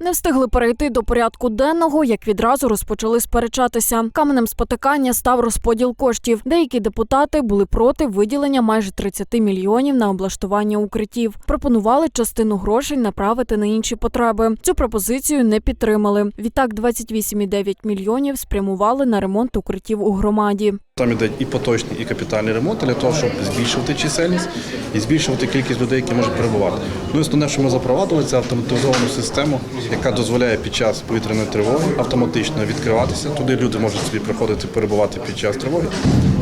Не встигли перейти до порядку денного, як відразу розпочали сперечатися. Каменем спотикання став розподіл коштів. Деякі депутати були проти виділення майже 30 мільйонів на облаштування укриттів. Пропонували частину грошей направити на інші потреби. Цю пропозицію не підтримали. Відтак 28,9 мільйонів спрямували на ремонт укриттів у громаді. Там іде і поточний, і капітальний ремонт для того, щоб збільшувати чисельність і збільшувати кількість людей, які можуть перебувати. Ну і основне, що ми запровадили, це автоматизовану систему, яка дозволяє під час повітряної тривоги автоматично відкриватися. Туди люди можуть собі приходити перебувати під час тривоги.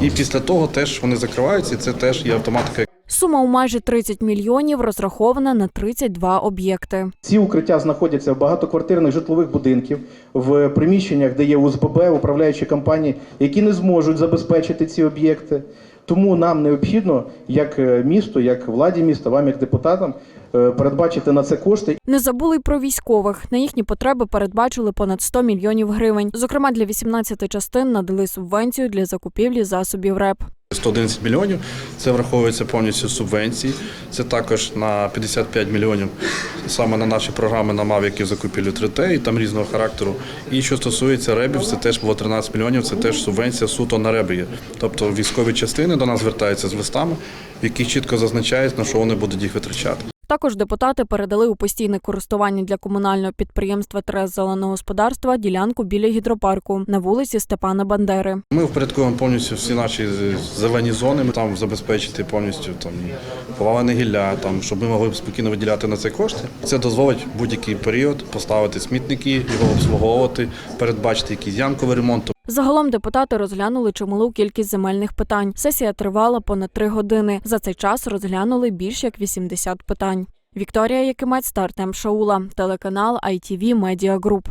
І після того теж вони закриваються, і це теж є автоматика. Сума у майже 30 мільйонів розрахована на 32 об'єкти. Ці укриття знаходяться в багатоквартирних житлових будинків, в приміщеннях, де є УСББ, управляючі компанії, які не зможуть забезпечити ці об'єкти. Тому нам необхідно, як е, місто, як владі міста, вам як депутатам, е, передбачити на це кошти Не забули й про військових. На їхні потреби передбачили понад 100 мільйонів гривень. Зокрема, для 18 частин надали субвенцію для закупівлі засобів РЕП. 111 мільйонів. Це враховується повністю субвенції. Це також на 55 мільйонів саме на наші програми на МАВ, які закупили 3Т і там різного характеру. І що стосується ребів, це теж було 13 мільйонів. Це теж субвенція суто на реби. є. Тобто військові частини до нас звертаються з листами, в яких чітко зазначають, на що вони будуть їх витрачати. Також депутати передали у постійне користування для комунального підприємства Трес зеленого господарства ділянку біля гідропарку на вулиці Степана Бандери. Ми впорядкуємо повністю всі наші зелені зони. Ми там забезпечити повністю там повалене гілля, там щоб ми могли спокійно виділяти на це кошти. Це дозволить будь-який період поставити смітники, його обслуговувати, передбачити якийсь ямковий ремонт. Загалом депутати розглянули чималу кількість земельних питань. Сесія тривала понад три години. За цей час розглянули більш як 80 питань. Вікторія Якимець та Артем Шаула, телеканал ITV Media Group.